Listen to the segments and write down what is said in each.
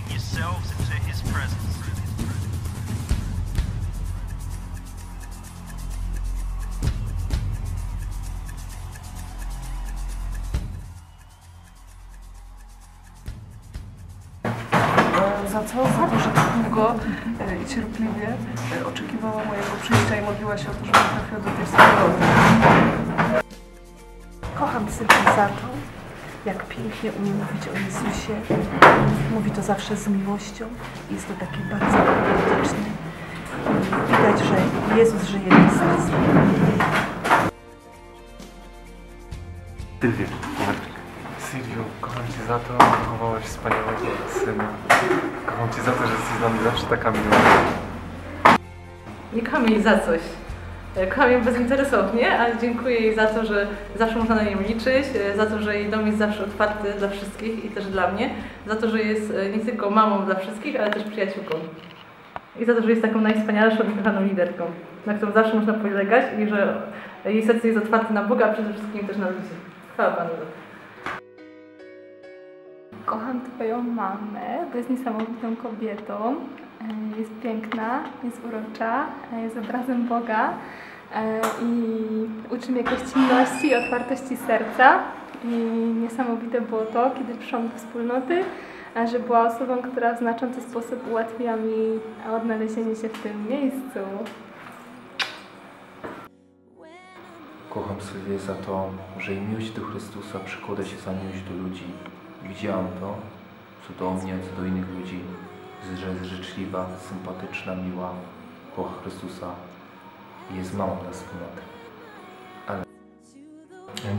Sing yourselves into his presence. Za co? Za to, że tak długo e, i cierpliwie e, oczekiwała mojego przyjścia i modliła się o to, żebym trafiła do tej. Kocham Sylwię za to, jak pięknie umie mówić o Jezusie. Mówi to zawsze z miłością. Jest to taki bardzo autentyczny. I Widać, że Jezus żyje w sercu. Sylwia, Sylwio, kocham Cię za to, że wychowałeś wspaniałego syna. Kocham Cię za to, że jesteś z nami zawsze taka miła. Nie kocham jej za coś. E, Kocham ją bezinteresownie, ale dziękuję jej za to, że zawsze można na nią liczyć, e, za to, że jej dom jest zawsze otwarty dla wszystkich i też dla mnie, za to, że jest e, nie tylko mamą dla wszystkich, ale też przyjaciółką. I za to, że jest taką najwspanialszą i kochaną liderką, na którą zawsze można polegać i że jej serce jest otwarte na Boga, a przede wszystkim też na ludzi. Chwała Panu. Kocham Twoją mamę, bo jest niesamowitą kobietą. E, Jest piękna, jest urocza, e, jest obrazem Boga e, i uczy mnie gościnności i otwartości serca. I niesamowite było to, kiedy przyszłam do wspólnoty, że była osobą, która w znaczący sposób ułatwiła mi odnalezienie się w tym miejscu. Kocham Sylwię za to, że jej miłość do Chrystusa przekłada się za miłość do ludzi. Widziałam to, co do mnie, co do innych ludzi, że jest życzliwa, sympatyczna, miła, kocha Chrystusa i jest mamą dla wspólnoty.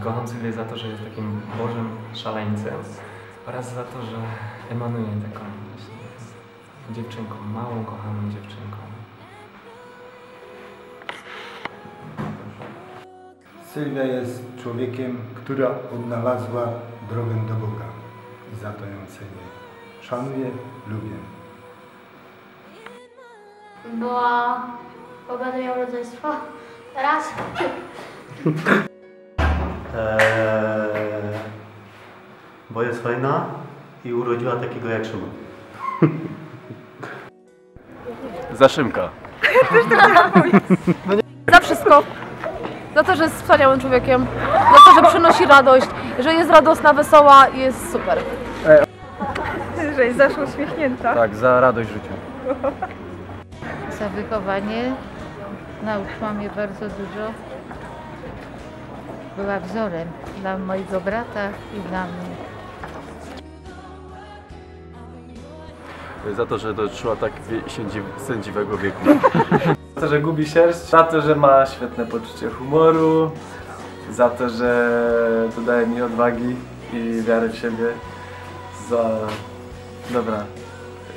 Kocham Sylwię za to, że jest takim Bożym szaleńcem oraz za to, że emanuje taką właśnie dziewczynką, małą, kochaną dziewczynką. Sylwia jest człowiekiem, która odnalazła drogę do Boga i za to ją cenię. Szanuję, lubię. bo, bo będę miał rodzeństwo teraz. Eee, bo jest fajna i urodziła takiego jak Szymon. Za Szymka. Za wszystko. Za to, że jest wspaniałym człowiekiem. Za to, że przynosi radość, że jest radosna, wesoła i jest super. Że jest zawsze uśmiechnięta. Tak, za radość w życiu. za wychowanie. Nauczyła mnie bardzo dużo. Była wzorem dla mojego brata i dla mnie. Za to, że doszła tak wie- sędzi- sędziwego wieku. To, że gubi sierść, za to, że ma świetne poczucie humoru, za to, że dodaje mi odwagi i wiary w siebie, za... dobra.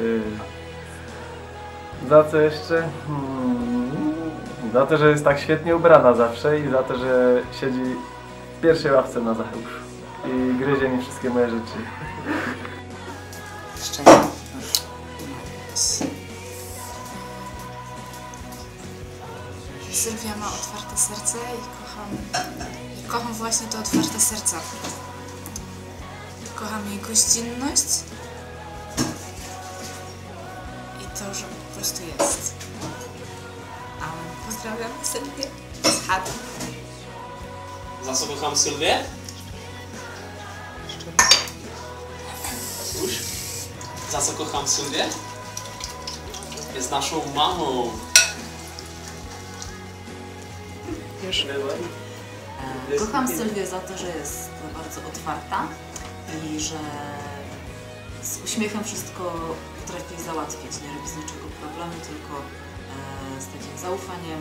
Y... Za co jeszcze? Hmm... Za to, że jest tak świetnie ubrana zawsze i za to, że siedzi w pierwszej ławce na Zachełszu i gryzie mi wszystkie moje rzeczy. Sylwia ma otwarte serce i kocham, i kocham właśnie to otwarte serce. Kocham jej gościnność i to, że po prostu jest. Amen. Pozdrawiam Sylwię z chaty. Za co kocham Sylwię? Cóż, za co kocham Sylwię? Jest naszą mamą. E, Kocham Sylwię za to, że jest bardzo otwarta i że z uśmiechem wszystko potrafi załatwić. Nie robi z niczego problemu, tylko e, z takim zaufaniem,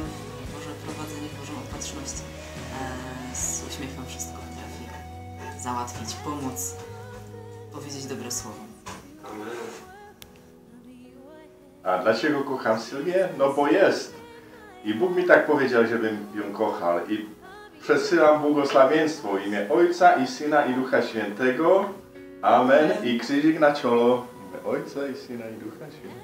Boże prowadzenie, Bożą opatrzność, e, z uśmiechem wszystko potrafi załatwić, pomóc, powiedzieć dobre słowo. A dlaczego kocham Sylwię? No bo jest. I Bóg mi tak powiedział, żebym ją kochał. I przesyłam błogosławieństwo w imię Ojca i Syna i Ducha Świętego. Amen. I krzyżyk na imię Ojca i Syna i Ducha Świętego.